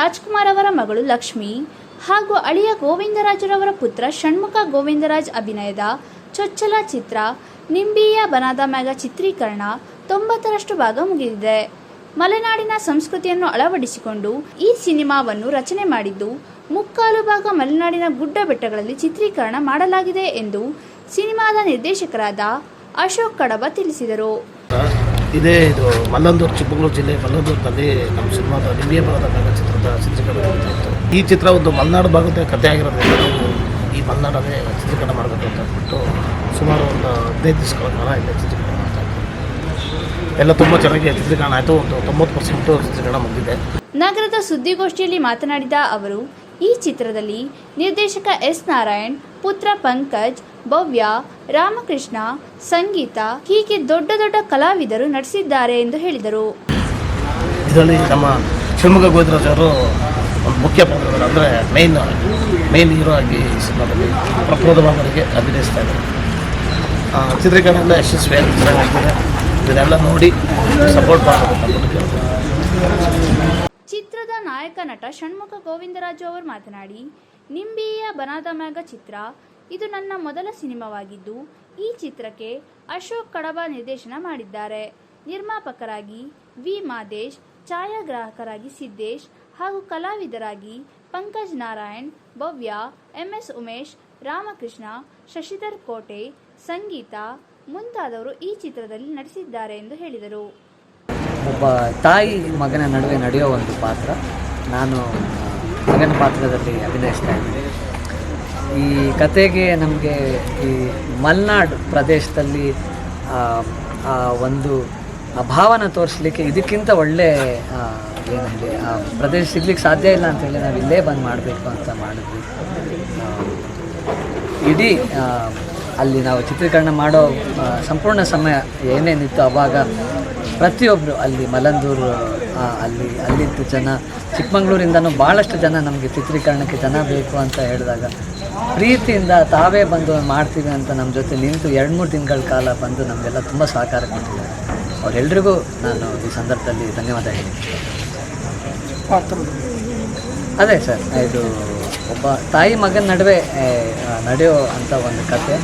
ರಾಜ್ಕುಮಾರ್ ಅವರ ಮಗಳು ಲಕ್ಷ್ಮಿ ಹಾಗೂ ಅಳಿಯ ಗೋವಿಂದರಾಜರವರ ಪುತ್ರ ಷಣ್ಮುಖ ಗೋವಿಂದರಾಜ್ ಅಭಿನಯದ ಚೊಚ್ಚಲ ಚಿತ್ರ ನಿಂಬಿಯ ಬನಾದ ಮ್ಯಾಗ ಚಿತ್ರೀಕರಣ ತೊಂಬತ್ತರಷ್ಟು ಭಾಗ ಮುಗಿದಿದೆ. ಮಲೆನಾಡಿನ ಸಂಸ್ಕೃತಿಯನ್ನು ಅಳವಡಿಸಿಕೊಂಡು ಈ ಸಿನಿಮಾವನ್ನು ರಚನೆ ಮಾಡಿದ್ದು ಮುಕ್ಕಾಲು ಭಾಗ ಮಲೆನಾಡಿನ ಗುಡ್ಡ ಬೆಟ್ಟಗಳಲ್ಲಿ ಚಿತ್ರೀಕರಣ ಮಾಡಲಾಗಿದೆ ಎಂದು ಸಿನಿಮಾದ ನಿರ್ದೇಶಕರಾದ ಅಶೋಕ್ ಕಡಬ ತಿಳಿಸಿದರು. ಇದೇ, ಇದು ಮಲ್ಲಂದೂರು, ಚಿಕ್ಕಮಗಳೂರು ಜಿಲ್ಲೆ, ಮಲ್ಲಂದೂರಿನಲ್ಲಿ ನಮ್ಮ ಸಿನಿಮಾದ ನಿಮಗೆ ಭಾಗದ ಮ್ಯಾಗ ಚಿತ್ರದ ಚಿತ್ರೀಕರಣ ಇತ್ತು ಈ ಚಿತ್ರ ಒಂದು ಮಲೆನಾಡು ಭಾಗದ ಕಥೆ ಆಗಿರೋದ್ರಿಂದ ನಾವು ಈ ಮಲೆನಾಡನ್ನೇ ಚಿತ್ರೀಕರಣ ಮಾಡಬೇಕು ಅಂತ ಅಂದ್ಬಿಟ್ಟು ಸುಮಾರು ಒಂದು ಹದಿನೈದು ದಿವಸಗಳ ಕಾಲ ಇಲ್ಲೇ ಚಿತ್ರೀಕರಣ ಮಾಡ್ತಾ ಇದ್ದೀವಿ ಎಲ್ಲ ತುಂಬ ಚೆನ್ನಾಗಿ ಚಿತ್ರೀಕರಣ ಆಯಿತು, ಒಂದು ತೊಂಬತ್ತು ಪರ್ಸೆಂಟು ಚಿತ್ರೀಕರಣ ಮುಗಿದಿದೆ. ನಗರದ ಸುದ್ದಿಗೋಷ್ಠಿಯಲ್ಲಿ ಮಾತನಾಡಿದ ಅವರು ಈ ಚಿತ್ರದಲ್ಲಿ ನಿರ್ದೇಶಕ ಎಸ್ ನಾರಾಯಣ್, ಪುತ್ರ ಪಂಕಜ್, ಭವ್ಯ, ರಾಮಕೃಷ್ಣ, ಸಂಗೀತ, ಹೀಗೆ ದೊಡ್ಡ ದೊಡ್ಡ ಕಲಾವಿದರು ನಟಿಸಿದ್ದಾರೆ ಎಂದು ಹೇಳಿದರು. ಇದರಲ್ಲಿ ನಮ್ಮ ಶಿವಮೊಗ್ಗ ಗೋದ್ರಾಜ್ ಅವರು ಮುಖ್ಯ ಪಾತ್ರಗಳು ಅಂದರೆ ಮೇನ್ ಮೇನ್ ಹೀರೋ ಆಗಿ ಸಿನಿಮಾದಲ್ಲಿ ಪ್ರಪ್ರಥಮವಾಗಿ ಅಭಿನಯಿಸ್ತಾ ಇದ್ದಾರೆ. ಚಿತ್ರೀಕರಣ ಯಶಸ್ವಿಯಾಗಿ ಇದನ್ನೆಲ್ಲ ನೋಡಿ ಸಪೋರ್ಟ್ ಮಾಡಬೇಕು ಅಂತ ಚಿತ್ರದ ನಾಯಕ ನಟ ಷಣ್ಮುಖ ಗೋವಿಂದರಾಜು ಅವರು ಮಾತನಾಡಿ, ನಿಂಬಿಯ ಬನಾದ ಮ್ಯಾಗ ಚಿತ್ರ, ಇದು ನನ್ನ ಮೊದಲ ಸಿನಿಮಾವಾಗಿದ್ದು, ಈ ಚಿತ್ರಕ್ಕೆ ಅಶೋಕ್ ಕಡಬ ನಿರ್ದೇಶನ ಮಾಡಿದ್ದಾರೆ. ನಿರ್ಮಾಪಕರಾಗಿ ವಿ. ಮಾದೇಶ್, ಛಾಯಾಗ್ರಾಹಕರಾಗಿ ಸಿದ್ದೇಶ್ ಹಾಗೂ ಕಲಾವಿದರಾಗಿ ಪಂಕಜ್ ನಾರಾಯಣ್, ಭವ್ಯ, ಎಂಎಸ್ ಉಮೇಶ್, ರಾಮಕೃಷ್ಣ, ಶಶಿಧರ್ ಕೋಟೆ, ಸಂಗೀತ ಮುಂತಾದವರು ಈ ಚಿತ್ರದಲ್ಲಿ ನಟಿಸಿದ್ದಾರೆ ಎಂದು ಹೇಳಿದರು. ಒಬ್ಬ ತಾಯಿ ಮಗನ ನಡುವೆ ನಡೆಯೋ ಒಂದು ಪಾತ್ರ. ನಾನು ಮಗನ ಪಾತ್ರದಲ್ಲಿ ಅಭಿನಯಿಸ್ತಾ ಇದ್ದೀನಿ. ಈ ಕತೆಗೆ ನಮಗೆ ಈ ಮಲ್ನಾಡು ಪ್ರದೇಶದಲ್ಲಿ ಆ, ಒಂದು ಆ ಭಾವನ ತೋರಿಸ್ಲಿಕ್ಕೆ ಇದಕ್ಕಿಂತ ಒಳ್ಳೆ ಏನಿದೆ ಆ ಪ್ರದೇಶ ಸಿಗ್ಲಿಕ್ಕೆ ಸಾಧ್ಯ ಇಲ್ಲ ಅಂತೇಳಿ ನಾವು ಇಲ್ಲೇ ಬಂದು ಮಾಡಬೇಕು ಅಂತ ಮಾಡಿದ್ವಿ. ಇಡೀ ಅಲ್ಲಿ ನಾವು ಚಿತ್ರೀಕರಣ ಮಾಡೋ ಸಂಪೂರ್ಣ ಸಮಯ ಏನೇನಿತ್ತು ಅವಾಗ ಪ್ರತಿಯೊಬ್ಬರು ಅಲ್ಲಿ ಮಲಂದೂರು ಅಲ್ಲಿ ಅಲ್ಲಿದ್ದ ಜನ ಚಿಕ್ಕಮಂಗ್ಳೂರಿಂದನೂ ಭಾಳಷ್ಟು ಜನ ನಮಗೆ ಚಿತ್ರೀಕರಣಕ್ಕೆ ಜನ ಬೇಕು ಅಂತ ಹೇಳಿದಾಗ ಪ್ರೀತಿಯಿಂದ ತಾವೇ ಬಂದು ಮಾಡ್ತೀವಿ ಅಂತ ನಮ್ಮ ಜೊತೆ ನಿಂತು ಎರಡು ಮೂರು ತಿಂಗಳ ಕಾಲ ಬಂದು ನಮಗೆಲ್ಲ ತುಂಬ ಸಹಕಾರ ಕೊಟ್ಟಿದ್ದಾರೆ. ಅವರೆಲ್ಲರಿಗೂ ನಾನು ಈ ಸಂದರ್ಭದಲ್ಲಿ ಧನ್ಯವಾದ ಹೇಳಿ ಅದೇ ಸರ್ ಇದು ಒಬ್ಬ ತಾಯಿ ಮಗನ ನಡುವೆ ನಡೆಯೋ ಅಂಥ ಒಂದು ಕತೆ.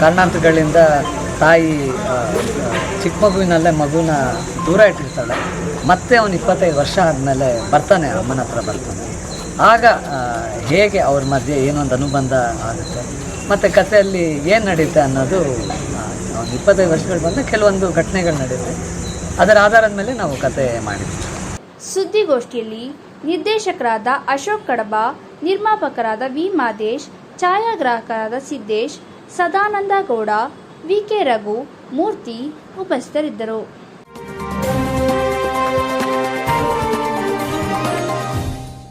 ಕಾರಣಾಂತರಗಳಿಂದ ತಾಯಿ ಚಿಕ್ಕ ಮಗುವಿನಲ್ಲೇ ಮಗುನ ದೂರ ಇಟ್ಟಿರ್ತಾಳೆ. ಮತ್ತೆ ಅವನು ಇಪ್ಪತ್ತೈದು ವರ್ಷ ಆದಮೇಲೆ ಬರ್ತಾನೆ, ಅಮ್ಮನ ಹತ್ರ ಬರ್ತಾನೆ. ಆಗ ಹೇಗೆ ಅವ್ರ ಮಧ್ಯೆ ಏನೊಂದು ಅನುಬಂಧ ಆಗುತ್ತೆ. ಮತ್ತು ಕಥೆಯಲ್ಲಿ ಏನು ನಡೆಯುತ್ತೆ ಅನ್ನೋದು ಒಂದು ಇಪ್ಪತ್ತೈದು ವರ್ಷಗಳು ಬಂದ ಕೆಲವೊಂದು ಘಟನೆಗಳು ನಡೆಯುತ್ತೆ ಅದರ ಆಧಾರದ ಮೇಲೆ ನಾವು ಕತೆ ಮಾಡಿದ್ವಿ. ಸುದ್ದಿಗೋಷ್ಠಿಯಲ್ಲಿ ನಿರ್ದೇಶಕರಾದ ಅಶೋಕ್ ಕಡಬ ನಿರ್ಮಾಪಕರಾದ ವಿ. ಮಾದೇಶ್ ಛಾಯಾಗ್ರಾಹಕರಾದ ಸಿದ್ದೇಶ್ ಸದಾನಂದ ಗೌಡ ವಿಕೆ ರಘು ಮೂರ್ತಿ ಉಪಸ್ಥಿತರಿದ್ದರು.